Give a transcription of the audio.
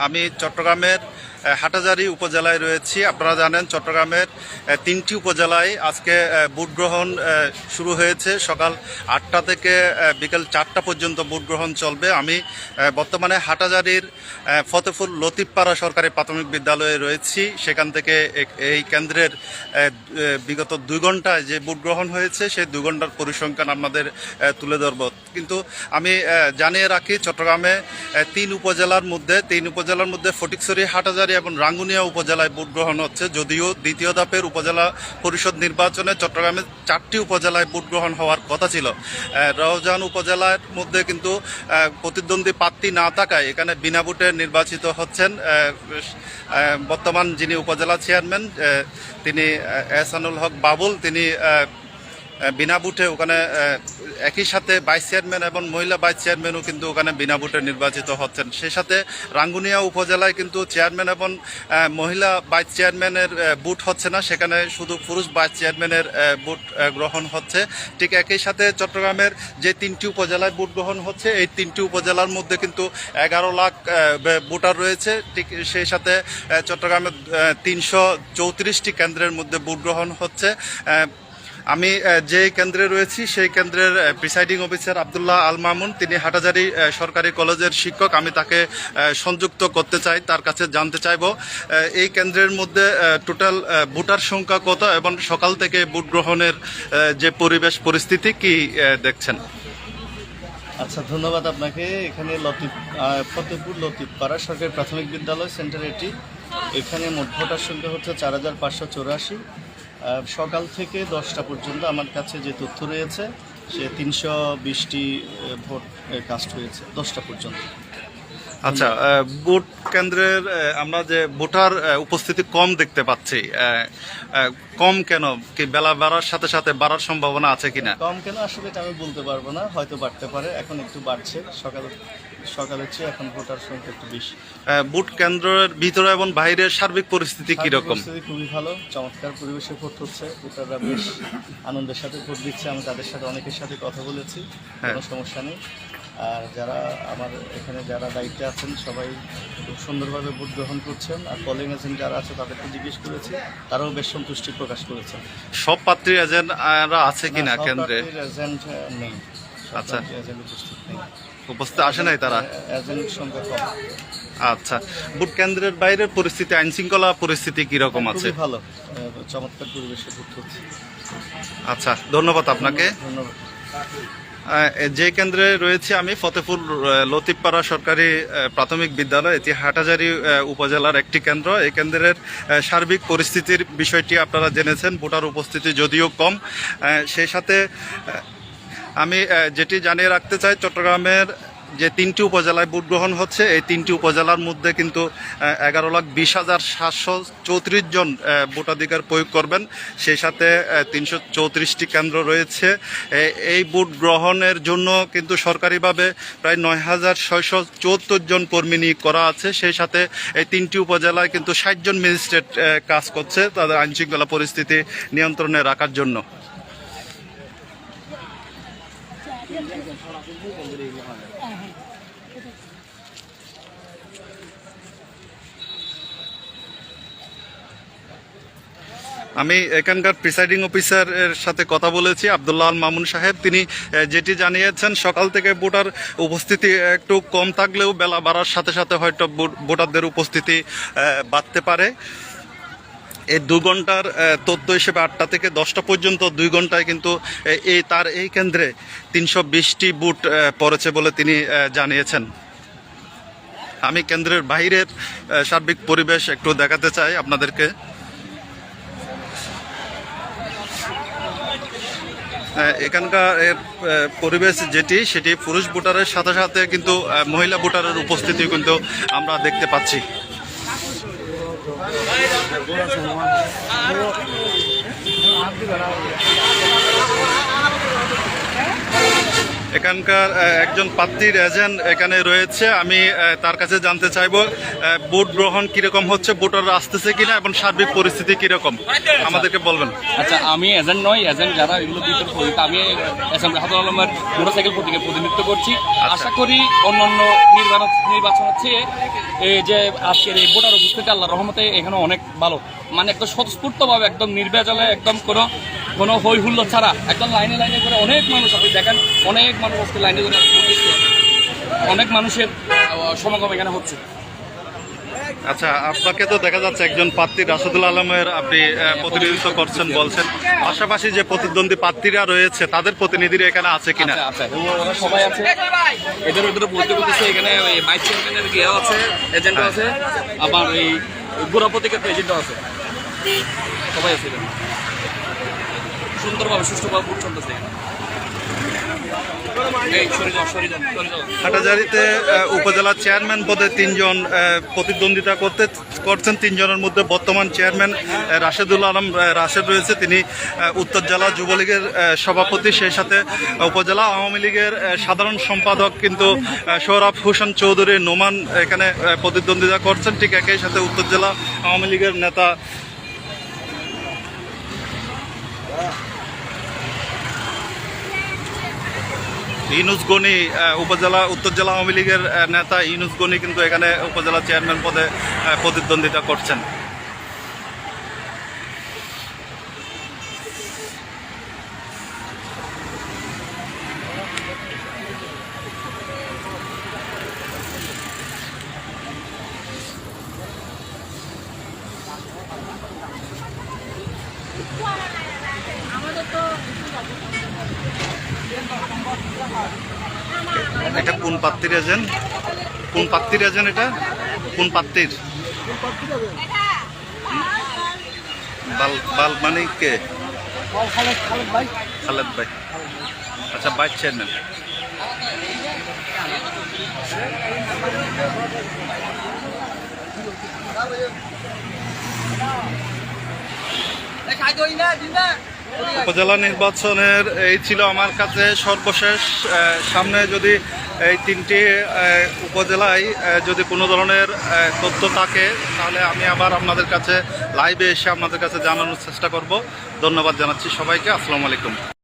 আমি চট্টগ্রামের হাটাজারি উপজেলায় রয়েছি। আপনারা জানেন চট্টগ্রামের তিনটি উপজেলায় আজকে ভোট গ্রহণ শুরু হয়েছে। সকাল আটটা থেকে বিকেল চারটা পর্যন্ত ভোট গ্রহণ চলবে। আমি বর্তমানে হাটাজারির ফতেপুর লতিফপাড়া সরকারি প্রাথমিক বিদ্যালয়ে রয়েছি। সেখান থেকে এই কেন্দ্রের বিগত দুই ঘন্টায় যে ভোট গ্রহণ হয়েছে, সেই দুই ঘণ্টার পরিসংখ্যান আপনাদের তুলে ধরব। কিন্তু আমি জানিয়ে রাখি, চট্টগ্রামে তিন উপজেলার মধ্যে, তিন উপজেলার মধ্যে ফটিকছড়ি, হাটাজারি এবং রাঙ্গুনিয়া উপজেলায় ভোট গ্রহণ হচ্ছে। যদিও দ্বিতীয় ধাপের উপজেলা পরিষদ নির্বাচনে চট্টগ্রামে চারটি উপজেলায় ভোট গ্রহণ হওয়ার কথা ছিল। আহ, রওজান উপজেলার মধ্যে কিন্তু প্রতিদ্বন্দ্বী প্রার্থী না থাকায় এখানে বিনা ভোটে নির্বাচিত হচ্ছেন বর্তমান যিনি উপজেলা চেয়ারম্যান তিনি এহসানুল হক বাবুল। তিনি বিনা বুটে ওখানে একই সাথে ভাইস চেয়ারম্যান এবং মহিলা ভাইস চেয়ারম্যানও কিন্তু ওখানে বিনা বুটে নির্বাচিত হচ্ছেন। সেই সাথে রাঙ্গুনিয়া উপজেলায় কিন্তু চেয়ারম্যান এবং মহিলা ভাইস চেয়ারম্যানের বুট হচ্ছে না সেখানে শুধু পুরুষ ভাইস চেয়ারম্যানের বুট গ্রহণ হচ্ছে। ঠিক একই সাথে চট্টগ্রামের যে তিনটি উপজেলায় বুট গ্রহণ হচ্ছে এই তিনটি উপজেলার মধ্যে কিন্তু এগারো লাখ আহ, বে- ভোটার রয়েছে। ঠিক সেই সাথে চট্টগ্রামের তিনশো চৌত্রিশটি কেন্দ্রের মধ্যে ভোট গ্রহণ হচ্ছে। আমি যে কেন্দ্রে রয়েছি, সেই কেন্দ্রের প্রিসাইডিং অফিসার আবদুল্লাহ আল মামুন, তিনি হাটাজারি সরকারি কলেজের শিক্ষক। আমি তাকে সংযুক্ত করতে চাই, তার কাছে জানতে চাইব এই কেন্দ্রের মধ্যে টোটাল ভোটার সংখ্যা কত এবং সকাল থেকে ভোট গ্রহণের যে পরিবেশ, পরিস্থিতি কি দেখছেন? আচ্ছা ধন্যবাদ আপনাকে। এখানে লতিফ ফতেপুর লতিফপাড়া সরকারি প্রাথমিক বিদ্যালয় সেন্টার এটি। এখানে মোট ভোটার সংখ্যা হচ্ছে চার হাজার পাঁচশো চৌরাশি। সকাল থেকে দশটা পর্যন্ত আমার কাছে যে তথ্য রয়েছে সে তিনশো বিশটি ভোট কাস্ট হয়েছে দশটা পর্যন্ত। আচ্ছা ভোট কেন্দ্রের আমরা যে ভোটার উপস্থিতি কম দেখতে পাচ্ছি কম কেন? কি বেলা বাড়ার সাথে সাথে বাড়ার সম্ভাবনা আছে কিনা? কম কেন? আসলে আমি বলতে পারব না হয়তো বাড়তে পারে এখন একটু বাড়ছে। সকাল সকালের চেয়ে এখন ভোটার সংখ্যা একটু বেশি। ভোট কেন্দ্রের ভিতরে এবং বাইরের সার্বিক পরিস্থিতি কীরকম? পরিস্থিতি খুবই ভালো চমৎকার পরিবেশে ভোট হচ্ছে ভোটাররা বেশ আনন্দের সাথে ভোট দিচ্ছে আমি তাদের সাথে অনেকের সাথে কথা বলেছি হ্যাঁ। কোনো সমস্যা নেই। আর যারা আমার এখানে যারা দায়িত্বে আছেন সবাই খুব সুন্দরভাবে ভোট গ্রহণ করছেন আর পলিং এজেন্ট যারা আছে তাদেরকে জিজ্ঞেস করেছি তারাও বেশ সন্তুষ্টি প্রকাশ করেছেন সব প্রার্থী এজেন্টরা আছে কিনা কেন্দ্রে? এজেন্ট নেই আচ্ছা। এজেন্ট উপস্থিত নেই। উপস্থিত আসে নাই তারা? কম। আচ্ছা ভোট কেন্দ্রের বাইরের পরিস্থিতি আইন শৃঙ্খলা পরিস্থিতি কীরকম আছে? ভালো। চমৎকার পরিবেশে ভোট হচ্ছে। আচ্ছা ধন্যবাদ আপনাকে। ধন্যবাদ। যে কেন্দ্রে রয়েছে আমি ফতেপুর লতিফপাড়া সরকারি প্রাথমিক বিদ্যালয় এটি হাটাজারি উপজেলার একটি কেন্দ্র। এই কেন্দ্রের সার্বিক পরিস্থিতির বিষয়টি আপনারা জেনেছেন ভোটার উপস্থিতি যদিও কম। সেই সাথে আমি যেটি জানিয়ে রাখতে চাই, চট্টগ্রামের যে তিনটি উপজেলায় ভোট গ্রহণ হচ্ছে, এই তিনটি উপজেলার মধ্যে কিন্তু এগারো লাখ বিশ হাজার সাতশো চৌত্রিশ জন ভোটাধিকার প্রয়োগ করবেন। সেই সাথে তিনশো চৌত্রিশটি কেন্দ্র রয়েছে। এই ভোট গ্রহণের জন্য কিন্তু সরকারিভাবে প্রায় নয় হাজার ছয়শো চুয়াত্তর জন কর্মী নিয়োগ করা আছে। সেই সাথে, এই তিনটি উপজেলায় কিন্তু ষাট জন ম্যাজিস্ট্রেট কাজ করছে তাদের আইনশৃঙ্খলা পরিস্থিতি নিয়ন্ত্রণে রাখার জন্য। আমি এখানকার প্রিসাইডিং অফিসারের সাথে কথা বলেছি, আবদুল্লাহ আল মামুন সাহেব। তিনি যেটি জানিয়েছেন, সকাল থেকে ভোটার উপস্থিতি একটু কম থাকলেও বেলা বাড়ার সাথে সাথে হয়তো ভোটারদের উপস্থিতি বাড়তে পারে। এই দু ঘণ্টার তথ্য হিসেবে আটটা থেকে দশটা পর্যন্ত, দুই ঘন্টায় কিন্তু এই তার এই কেন্দ্রে তিনশো বিশটি বুট পড়েছে বলে তিনি জানিয়েছেন। আমি কেন্দ্রের বাইরের সার্বিক পরিবেশ একটু দেখাতে চাই আপনাদেরকে। এখানকার পরিবেশ যেটি, সেটি পুরুষ ভোটারের সাথে সাথে কিন্তু মহিলা ভোটারের উপস্থিতি কিন্তু আমরা দেখতে পাচ্ছি। এখানকার একজন প্রার্থীর এজেন্ট এখানে রয়েছে। আমি তার কাছে জানতে চাইব ভোট গ্রহণ কীরকম হচ্ছে ভোটাররা আসতেছে কিনা এবং সার্বিক পরিস্থিতি কীরকম? আমাদেরকে বলবেন। আচ্ছা আমি এজেন্ট নই এজেন্ট যারা এগুলো করি আমি এস এম রাহাতুল আলমের মোটরসাইকেল প্রতীকে প্রতিনিধিত্ব করছি। আশা করি অন্যান্য নির্বাচন নির্বাচন হচ্ছে এই যে আজকের এই ভোটার উপস্থিতি আল্লাহ রহমতে এখানে অনেক ভালো। মানে একদম স্বতঃস্ফূর্তভাবে একদম নির্বাচনে একদম কোনো কোনো হই হুল্লো ছাড়া একদম লাইনে লাইনে করে অনেক মানুষ আপনি দেখেন অনেক মানুষ আজকে লাইনে ধরে অনেক মানুষের সমাগম এখানে হচ্ছে। আচ্ছা আপনাকে তো দেখা যাচ্ছে একজন প্রার্থী রাশেদুল আলমের আপনি প্রতিনিধিত্ব করছেন বলছেন। পাশাপাশি যে প্রতিদ্বন্দ্বী প্রার্থীরা রয়েছে তাদের প্রতিনিধিরা এখানে আছে কিনা? আচ্ছা আচ্ছা। সবাই আছে। এদের ভিতরে বলতে বলতেছে এখানে ভাইস চেয়ারম্যানের আছে এজেন্টও আছে আবার এই গোড়াপতিকের এজেন্টও আছে। সবাই আছে সুন্দরভাবে, সুষ্ঠুভাবে ভোট চলতেছে হাটাজারিতে উপজেলা চেয়ারম্যান পদে তিনজন প্রতিদ্বন্দ্বিতা করতে, করছেন তিনজনের মধ্যে বর্তমান চেয়ারম্যান রাশেদুল আলম রাশেদ রয়েছে। তিনি উত্তর জেলা যুবলীগের সভাপতি। সেই সাথে উপজেলা আওয়ামী লীগের সাধারণ সম্পাদক কিন্তু সোহরাব হোসেন চৌধুরী, নোমান এখানে প্রতিদ্বন্দ্বিতা করছেন। ঠিক একই সাথে উত্তর জেলা আওয়ামী লীগের নেতা ইনুস গনি উপজেলা, উত্তর জেলা আওয়ামী লীগের নেতা ইনুস গনি কিন্তু এখানে উপজেলা চেয়ারম্যান পদে প্রতিদ্বন্দ্বিতা করছেন। এটা কোন প্রার্থীর এজেন্ট কোন প্রার্থীর এজেন্ট এটা? কোন প্রার্থীর বাল বাল মানে কে? খালেদ ভাই। আচ্ছা ভাইস চেয়ারম্যান উপজেলা নির্বাচনের, এই ছিল আমার কাছে সর্বশেষ সামনে যদি এই তিনটি উপজেলায় যদি কোনো ধরনের তথ্য থাকে, তাহলে আমি আবার আপনাদের কাছে লাইভে এসে আপনাদের কাছে জানানোর চেষ্টা করব। ধন্যবাদ জানাচ্ছি সবাইকে, আসসালামু আলাইকুম।